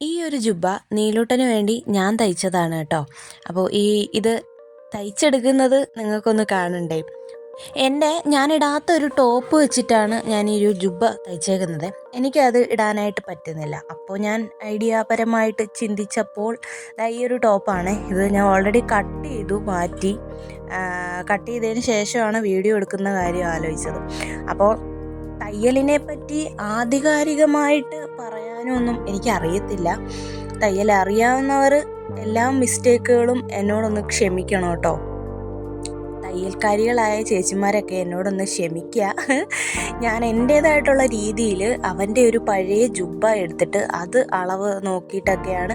ഈ ഒരു ജുബ്ബ നീലൂട്ടന് വേണ്ടി ഞാൻ തയ്ച്ചതാണ് കേട്ടോ. അപ്പോൾ ഈ ഇത് തയ്ച്ചെടുക്കുന്നത് നിങ്ങൾക്കൊന്ന് കാണണ്ടേ. എന്റെ ഞാനിടാത്ത ഒരു ടോപ്പ് വെച്ചിട്ടാണ് ഞാൻ ഈ ഒരു ജുബ്ബ തയ്ച്ചേക്കുന്നത്. എനിക്കത് ഇടാനായിട്ട് പറ്റുന്നില്ല. അപ്പോൾ ഞാൻ ഐഡിയാപരമായിട്ട് ചിന്തിച്ചപ്പോൾ ഈ ഒരു ടോപ്പാണ്. ഇത് ഞാൻ ഓൾറെഡി കട്ട് ചെയ്തു മാറ്റി. കട്ട് ചെയ്തതിന് ശേഷമാണ് വീഡിയോ എടുക്കുന്ന കാര്യം ആലോചിച്ചത്. അപ്പോൾ തയ്യലിനെ പറ്റി ആധികാരികമായിട്ട് പറയാനൊന്നും എനിക്കറിയത്തില്ല. തയ്യൽ അറിയാവുന്നവർ എല്ലാ മിസ്റ്റേക്കുകളും എന്നോടൊന്ന് ക്ഷമിക്കണം കേട്ടോ. തയ്യൽക്കാരികളായ ചേച്ചിമാരൊക്കെ എന്നോടൊന്ന് ക്ഷമിക്കുക ഞാൻ എന്റേതായിട്ടുള്ള രീതിയിൽ അവന്റെ ഒരു പഴയ ജുബ്ബ എടുത്തിട്ട് അത് അളവ് നോക്കിയിട്ടൊക്കെയാണ്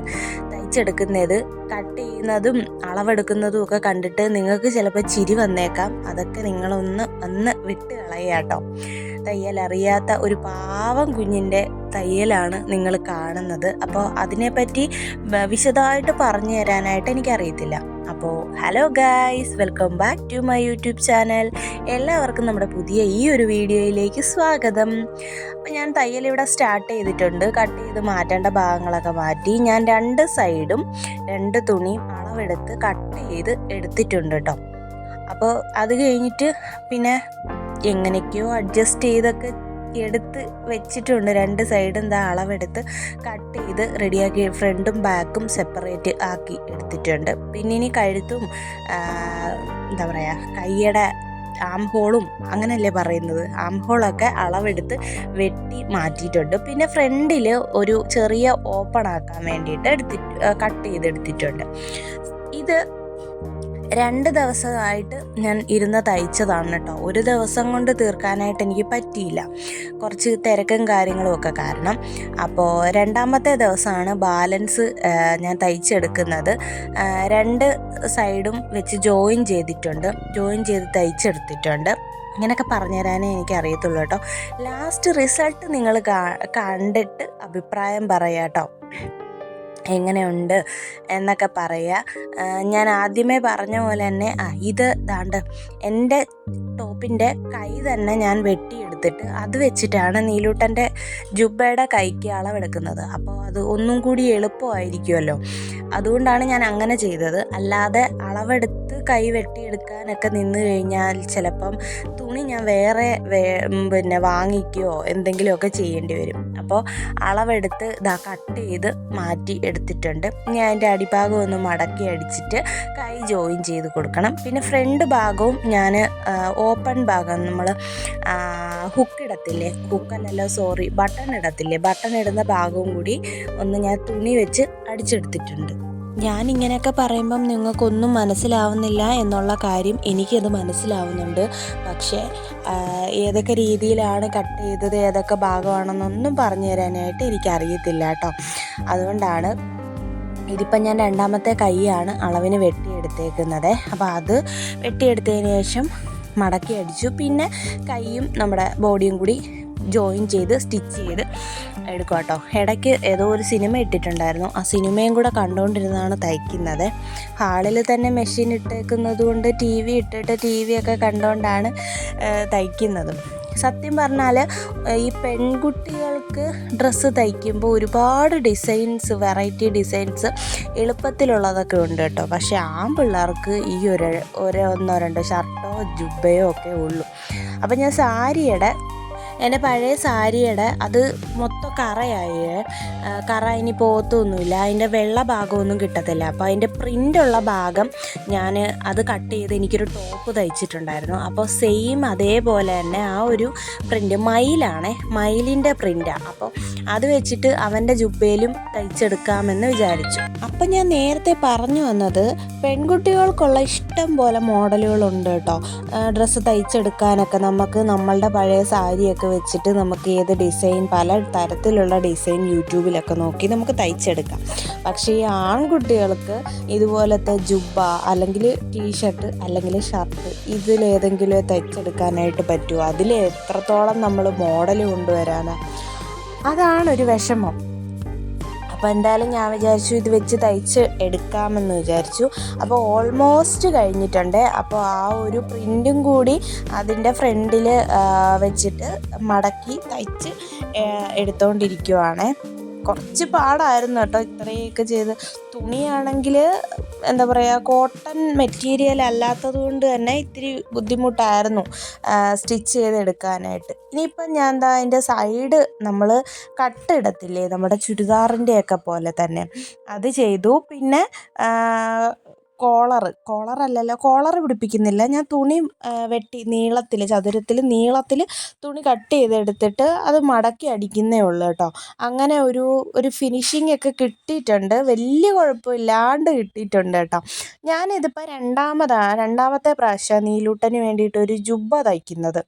തയ്ച്ചെടുക്കുന്നത്. കട്ട് ചെയ്യുന്നതും അളവെടുക്കുന്നതും ഒക്കെ കണ്ടിട്ട് നിങ്ങൾക്ക് ചിലപ്പോൾ ചിരി വന്നേക്കാം. അതൊക്കെ നിങ്ങളൊന്ന് ഒന്ന് വിട്ട് കളയാട്ടോ. തയ്യൽ അറിയാത്ത ഒരു പാവം കുഞ്ഞിന്റെ തയ്യലാണ് നിങ്ങൾ കാണുന്നത്. അപ്പോൾ അതിനെപ്പറ്റി വിശദമായിട്ട് പറഞ്ഞു തരാനായിട്ട് എനിക്കറിയത്തില്ല. അപ്പോൾ hello guys welcome back to my YouTube channel. എല്ലാവർക്കും നമ്മുടെ പുതിയ ഈ ഒരു വീഡിയോയിലേക്ക് സ്വാഗതം. അപ്പോൾ ഞാൻ തയ്യൽ ഇവിടെ സ്റ്റാർട്ട് ചെയ്തിട്ടുണ്ട്. കട്ട് ചെയ്ത് മാറ്റേണ്ട ഭാഗങ്ങളൊക്കെ മാറ്റി ഞാൻ രണ്ട് സൈഡും രണ്ട് തുണിയും അളവെടുത്ത് കട്ട് ചെയ്ത് എടുത്തിട്ടുണ്ട് കേട്ടോ അപ്പോൾ അത് കഴിഞ്ഞിട്ട് പിന്നെ എങ്ങനെയൊക്കെയോ അഡ്ജസ്റ്റ് ചെയ്തൊക്കെ എടുത്ത് വെച്ചിട്ടുണ്ട്. രണ്ട് സൈഡും ഇതാ അളവെടുത്ത് കട്ട് ചെയ്ത് റെഡിയാക്കി ഫ്രണ്ടും ബാക്കും സെപ്പറേറ്റ് ആക്കി എടുത്തിട്ടുണ്ട്. പിന്നെ ഇനി കഴുത്തും എന്താ പറയുക കൈയുടെ ആം ഹോളും അങ്ങനെയല്ലേ പറയുന്നത്. ആം ഹോളൊക്കെ അളവെടുത്ത് വെട്ടി മാറ്റിയിട്ടുണ്ട്. പിന്നെ ഫ്രണ്ടിൽ ഒരു ചെറിയ ഓപ്പൺ ആക്കാൻ വേണ്ടിയിട്ട് എടുത്തിട്ട് കട്ട് ചെയ്തെടുത്തിട്ടുണ്ട്. ഇത് രണ്ട് ദിവസമായിട്ട് ഞാൻ ഇരുന്ന് തയ്ച്ചതാണ് കേട്ടോ ഒരു ദിവസം കൊണ്ട് തീർക്കാനായിട്ട് എനിക്ക് പറ്റിയില്ല. കുറച്ച് തിരക്കും കാര്യങ്ങളും ഒക്കെ കാരണം. അപ്പോൾ രണ്ടാമത്തെ ദിവസമാണ് ബാലൻസ് ഞാൻ തയ്ച്ചെടുക്കുന്നത്. രണ്ട് സൈഡും വെച്ച് ജോയിൻ ചെയ്തിട്ടുണ്ട്. ജോയിൻ ചെയ്ത് തയ്ച്ചെടുത്തിട്ടുണ്ട്. ഇങ്ങനെയൊക്കെ പറഞ്ഞു തരാനേ എനിക്ക് അറിയത്തുള്ളൂ കേട്ടോ ലാസ്റ്റ് റിസൾട്ട് നിങ്ങൾ കണ്ടിട്ട് അഭിപ്രായം പറയാം കേട്ടോ എങ്ങനെയുണ്ട് എന്നൊക്കെ പറയുക. ഞാൻ ആദ്യമേ പറഞ്ഞ പോലെ തന്നെ ആ ഇത് ദാണ്ട് എന്റെ ടോപ്പിന്റെ കൈ തന്നെ ഞാൻ വെട്ടിയെടുത്തിട്ട് അത് വെച്ചിട്ടാണ് നീലൂട്ടന്റെ ജുബയുടെ കൈക്ക് അളവെടുക്കുന്നത് അപ്പോൾ അത് ഒന്നും കൂടി എളുപ്പമായിരിക്കുമല്ലോ. അതുകൊണ്ടാണ് ഞാൻ അങ്ങനെ ചെയ്തത്. അല്ലാതെ അളവെടുത്ത് കൈ വെട്ടിയെടുക്കാനൊക്കെ നിന്ന് കഴിഞ്ഞാൽ ചിലപ്പം തുണി ഞാൻ വേറെ പിന്നെ വാങ്ങിക്കുകയോ എന്തെങ്കിലുമൊക്കെ ചെയ്യേണ്ടി വരും. അപ്പോൾ അളവെടുത്ത് ഇതാ കട്ട് ചെയ്ത് മാറ്റി എടുത്തിട്ടുണ്ട്. ഇനി അതിന്റെ അടിഭാഗം ഒന്ന് മടക്കി അടിച്ചിട്ട് കൈ ജോയിൻ ചെയ്ത് കൊടുക്കണം. പിന്നെ ഫ്രണ്ട് ഭാഗവും ഞാൻ ഓപ്പൺ ഭാഗം നമ്മൾ ഹുക്ക് ഇടത്തില്ലേ? ഹുക്കല്ലല്ലോ സോറി ബട്ടൺ ഇടത്തില്ലേ? ബട്ടൺ ഇടുന്ന ഭാഗവും കൂടി ഒന്ന് ഞാൻ തുണി വെച്ച് അടിച്ചെടുത്തിട്ടുണ്ട്. ഞാൻ ഇങ്ങനെയൊക്കെ പറയുമ്പം നിങ്ങൾക്കൊന്നും മനസ്സിലാവുന്നില്ല എന്നുള്ള കാര്യം എനിക്കത് മനസ്സിലാവുന്നുണ്ട്. പക്ഷേ ഏതൊക്കെ രീതിയിലാണ് കട്ട് ചെയ്തത് ഏതൊക്കെ ഭാഗമാണെന്നൊന്നും പറഞ്ഞു തരാനായിട്ട് എനിക്കറിയത്തില്ല കേട്ടോ. അതുകൊണ്ടാണ് ഇതിപ്പം ഞാൻ രണ്ടാമത്തെ കൈയാണ് അളവിന് വെട്ടിയെടുത്തേക്കുന്നത്. അപ്പോൾ അത് വെട്ടിയെടുത്തതിന് ശേഷം മടക്കി അടിച്ചു. പിന്നെ കൈയും നമ്മുടെ ബോഡിയും കൂടി ജോയിൻ ചെയ്ത് സ്റ്റിച്ച് ചെയ്ത് എടുക്കുക കേട്ടോ ഇടയ്ക്ക് ഏതോ ഒരു സിനിമ ഇട്ടിട്ടുണ്ടായിരുന്നു. ആ സിനിമയും കൂടെ കണ്ടുകൊണ്ടിരുന്നാണ് തയ്ക്കുന്നത്. ഹാളിൽ തന്നെ മെഷീൻ ഇട്ടേക്കുന്നത് കൊണ്ട് ടി വി ഇട്ടിട്ട് ടി വി ഒക്കെ കണ്ടുകൊണ്ടാണ് തയ്ക്കുന്നതും. സത്യം പറഞ്ഞാൽ ഈ പെൺകുട്ടികൾക്ക് ഡ്രസ്സ് തയ്ക്കുമ്പോൾ ഒരുപാട് ഡിസൈൻസ് വെറൈറ്റി ഡിസൈൻസ് എളുപ്പത്തിലുള്ളതൊക്കെ ഉണ്ട് കേട്ടോ. പക്ഷേ ആൺപിള്ളേർക്ക് ഈ ഒരു ഒരു ഒന്നോ രണ്ടോ ഷർട്ടോ ജുബയോ ഒക്കെ ഉള്ളൂ. അപ്പം ഞാൻ സാരിയുടെ എന്റെ പഴയ സാരിയുടെ അത് മൊത്തം കറയായി. കറ ഇനി പോകത്തൊന്നുമില്ല അതിന്റെ വെള്ള ഭാഗമൊന്നും കിട്ടത്തില്ല. അപ്പോൾ അതിന്റെ പ്രിന്റുള്ള ഭാഗം ഞാൻ അത് കട്ട് ചെയ്ത് എനിക്കൊരു ടോപ്പ് തയ്ച്ചിട്ടുണ്ടായിരുന്നു. അപ്പോൾ സെയിം അതേപോലെ തന്നെ ആ ഒരു പ്രിന്റ് മയിലാണ്. മയിലിന്റെ പ്രിന്റാണ് അപ്പോൾ അത് വെച്ചിട്ട് അവന്റെ ജുബയിലും തയ്ച്ചെടുക്കാമെന്ന് വിചാരിച്ചു. അപ്പം ഞാൻ നേരത്തെ പറഞ്ഞു വന്നത് പെൺകുട്ടികൾക്കുള്ള ഇഷ്ടം പോലെ മോഡലുകളുണ്ട് കേട്ടോ. ഡ്രസ്സ് തയ്ച്ചെടുക്കാനൊക്കെ നമുക്ക് നമ്മളുടെ പഴയ സാരിയൊക്കെ വെച്ചിട്ട് നമുക്ക് ഏത് ഡിസൈൻ പല തരത്തിലുള്ള ഡിസൈൻ യൂട്യൂബിലൊക്കെ നോക്കി നമുക്ക് തയ്ച്ചെടുക്കാം. പക്ഷേ ഈ ആൺകുട്ടികൾക്ക് ഇതുപോലത്തെ ജുബ അല്ലെങ്കിൽ ടീഷർട്ട് അല്ലെങ്കിൽ ഷർട്ട് ഇതിലേതെങ്കിലും തയ്ച്ചെടുക്കാനായിട്ട് പറ്റുമോ? അതിൽ എത്രത്തോളം നമ്മൾ മോഡൽ കൊണ്ടുവരാനാണ് അതാണ് ഒരു വിഷമം. അപ്പോൾ എന്തായാലും ഞാൻ വിചാരിച്ചു ഇത് വെച്ച് തയ്ച്ച് എടുക്കാമെന്ന് വിചാരിച്ചു. അപ്പോൾ ഓൾമോസ്റ്റ് കഴിഞ്ഞിട്ടുണ്ട്. അപ്പോൾ ആ ഒരു പ്രിന്റും കൂടി അതിന്റെ ഫ്രണ്ടിൽ വെച്ചിട്ട് മടക്കി തയ്ച്ച് എടുത്തുകൊണ്ടിരിക്കുവാണ് കുറച്ച് പാടായിരുന്നു കേട്ടോ ഇത്രയൊക്കെ ചെയ്ത്. തുണിയാണെങ്കിൽ എന്താ പറയുക കോട്ടൺ മെറ്റീരിയൽ അല്ലാത്തത് കൊണ്ട് തന്നെ ഇത്തിരി ബുദ്ധിമുട്ടായിരുന്നു സ്റ്റിച്ച് ചെയ്തെടുക്കാനായിട്ട്. ഇനിയിപ്പം ഞാൻ എന്താ അതിന്റെ സൈഡ് നമ്മൾ കട്ടിടത്തില്ലേ നമ്മുടെ ചുരിദാറിന്റെയൊക്കെ പോലെ തന്നെ. അത് ചെയ്തു. പിന്നെ കോളറ് കോളറല്ലല്ലോ കോളറ് പിടിപ്പിക്കുന്നില്ല. ഞാൻ തുണി വെട്ടി നീളത്തിൽ ചതുരത്തിൽ നീളത്തിൽ തുണി കട്ട് ചെയ്തെടുത്തിട്ട് അത് മടക്കി അടിക്കുന്നേ ഉള്ളൂ കേട്ടോ. അങ്ങനെ ഒരു ഒരു ഫിനിഷിംഗ് ഒക്കെ കിട്ടിയിട്ടുണ്ട്. വലിയ കുഴപ്പമില്ലാണ്ട് കിട്ടിയിട്ടുണ്ട് കേട്ടോ. ഞാനിതിപ്പോൾ രണ്ടാമതാണ് രണ്ടാമത്തെ പ്രാവശ്യം നീലൂട്ടന് വേണ്ടിയിട്ട് ഒരു ജുബ്ബ തയ്ക്കുന്നത്.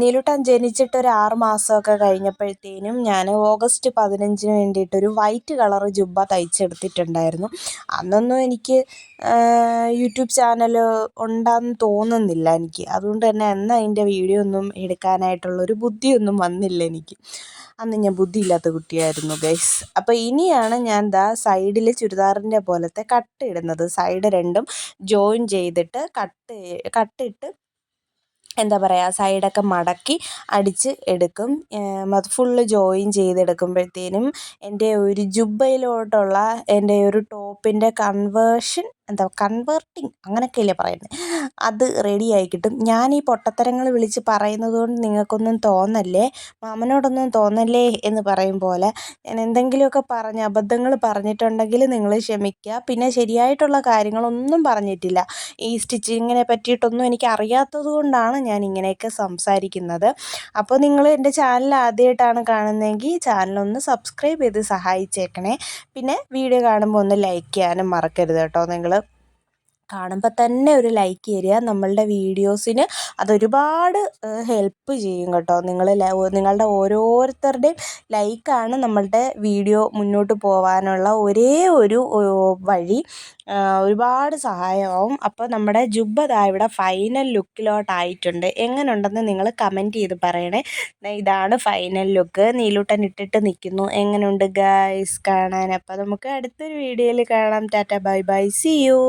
നീലൂട്ടൻ ജനിച്ചിട്ട് ഒരു ആറ് മാസമൊക്കെ കഴിഞ്ഞപ്പോഴത്തേനും ഞാൻ ഓഗസ്റ്റ് പതിനഞ്ചിന് വേണ്ടിയിട്ടൊരു വൈറ്റ് കളർ ജുബ്ബ തയ്ച്ചെടുത്തിട്ടുണ്ടായിരുന്നു. അന്നൊന്നും എനിക്ക് യൂട്യൂബ് ചാനൽ ഉണ്ടെന്ന് തോന്നുന്നില്ല എനിക്ക്. അതുകൊണ്ട് തന്നെ അന്ന് അതിന്റെ വീഡിയോ ഒന്നും എടുക്കാനായിട്ടുള്ളൊരു ബുദ്ധിയൊന്നും വന്നില്ല എനിക്ക്. അന്ന് ഞാൻ ബുദ്ധിയില്ലാത്ത കുട്ടിയായിരുന്നു ഗൈസ് അപ്പോൾ ഇനിയാണ് ഞാൻ ദാ സൈഡിൽ ചുരിദാറിന്റെ പോലത്തെ കട്ട് ഇടുന്നത്. സൈഡ് രണ്ടും ജോയിൻ ചെയ്തിട്ട് കട്ട് കട്ടിട്ട് എന്താ പറയുക സൈഡൊക്കെ മടക്കി അടിച്ച് എടുക്കും. അത് ഫുള്ള് ജോയിൻ ചെയ്തെടുക്കുമ്പോഴത്തേനും എന്റെ ഒരു ജുബ്ബയിലോട്ടുള്ള എന്റെ ഒരു ടോപ്പിന്റെ കൺവേർഷൻ എന്താ കൺവേർട്ടിങ് അങ്ങനെയൊക്കെയല്ലേ പറയുന്നത് അത് റെഡിയായി കിട്ടും. ഞാൻ ഈ പൊട്ടത്തരങ്ങൾ വിളിച്ച് പറയുന്നത് കൊണ്ട് നിങ്ങൾക്കൊന്നും തോന്നല്ലേ? മാമനോടൊന്നും തോന്നല്ലേ എന്ന് പറയും പോലെ. ഞാൻ എന്തെങ്കിലുമൊക്കെ പറഞ്ഞ് അബദ്ധങ്ങൾ പറഞ്ഞിട്ടുണ്ടെങ്കിൽ നിങ്ങൾ ക്ഷമിക്കുക. പിന്നെ ശരിയായിട്ടുള്ള കാര്യങ്ങളൊന്നും പറഞ്ഞിട്ടില്ല. ഈ സ്റ്റിച്ചിങ്ങിനെ പറ്റിയിട്ടൊന്നും എനിക്ക് അറിയാത്തത് കൊണ്ടാണ് ഞാൻ ഇങ്ങനെയൊക്കെ സംസാരിക്കുന്നത്. അപ്പോൾ നിങ്ങൾ എന്റെ ചാനൽ ആദ്യമായിട്ടാണ് കാണുന്നതെങ്കിൽ ചാനലൊന്ന് സബ്സ്ക്രൈബ് ചെയ്ത് സഹായിച്ചേക്കണേ. പിന്നെ വീഡിയോ കാണുമ്പോൾ ഒന്ന് ലൈക്ക് ചെയ്യാനും മറക്കരുത് കേട്ടോ. നിങ്ങൾ കാണുമ്പോൾ തന്നെ ഒരു ലൈക്ക് തരിക നമ്മളുടെ വീഡിയോസിന് അതൊരുപാട് ഹെൽപ്പ് ചെയ്യും കേട്ടോ. നിങ്ങൾ നിങ്ങളുടെ ഓരോരുത്തരുടെയും ലൈക്കാണ് നമ്മളുടെ വീഡിയോ മുന്നോട്ട് പോകാനുള്ള ഒരേ ഒരു വഴി. ഒരുപാട് സഹായമാവും. അപ്പോൾ നമ്മുടെ ജുബ്ബ ഇവിടെ ഫൈനൽ ലുക്കിലോട്ടായിട്ടുണ്ട് എങ്ങനെ ഉണ്ടെന്ന് നിങ്ങൾ കമന്റ് ചെയ്ത് പറയണേ. ഇതാണ് ഫൈനൽ ലുക്ക് നീലൂട്ടൻ ഇട്ടിട്ട് നിൽക്കുന്നു എങ്ങനെയുണ്ട് ഗൈസ് കാണാൻ? അപ്പോൾ നമുക്ക് അടുത്തൊരു വീഡിയോയിൽ കാണാം. Tata bye bye. See you